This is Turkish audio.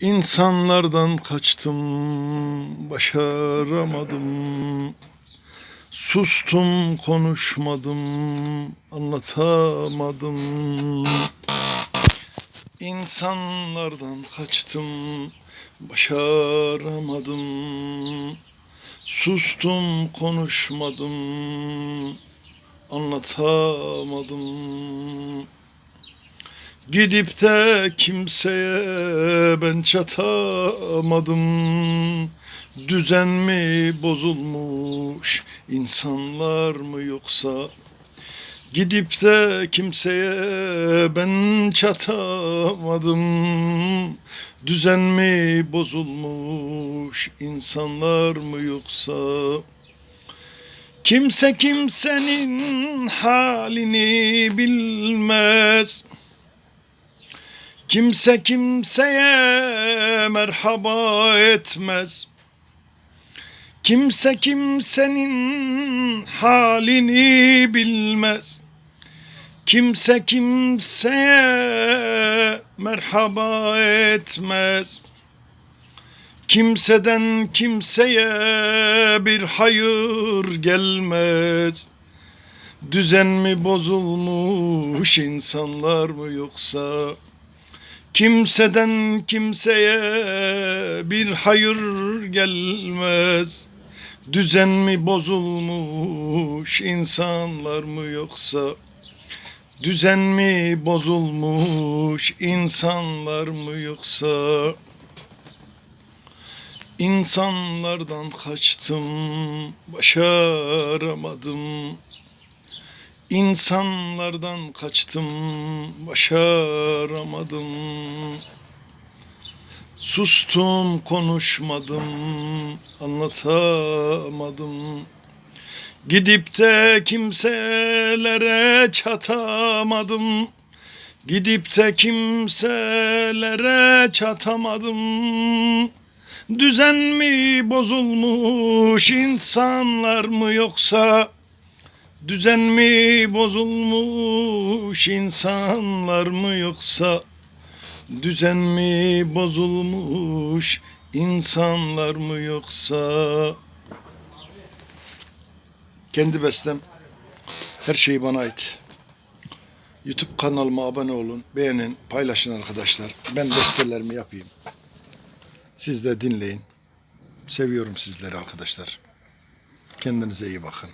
İnsanlardan kaçtım, başaramadım. Sustum, konuşmadım, anlatamadım. İnsanlardan kaçtım, başaramadım. Sustum, konuşmadım, anlatamadım. Gidip de kimseye ben çatamadım. Düzen mi bozulmuş, insanlar mı yoksa? Gidip de kimseye ben çatamadım. Düzen mi bozulmuş, insanlar mı yoksa? Kimse kimsenin halini bilmez. Kimse kimseye merhaba etmez. Kimse kimsenin halini bilmez. Kimse kimseye merhaba etmez. Kimseden kimseye bir hayır gelmez. Düzen mi bozulmuş insanlar mı yoksa? Kimseden kimseye bir hayır gelmez. Düzen mi bozulmuş insanlar mı yoksa? Düzen mi bozulmuş insanlar mı yoksa? İnsanlardan kaçtım, başaramadım. İnsanlardan kaçtım, başaramadım. Sustum, konuşmadım, anlatamadım. Gidip de kimselere çatamadım. Gidip de kimselere çatamadım. Düzen mi bozulmuş insanlar mı yoksa? Düzen mi bozulmuş insanlar mı yoksa? Düzen mi bozulmuş insanlar mı yoksa? Kendi bestem. Her şey bana ait. YouTube kanalıma abone olun, beğenin, paylaşın arkadaşlar. Ben bestelerimi yapayım. Siz de dinleyin. Seviyorum sizleri arkadaşlar. Kendinize iyi bakın.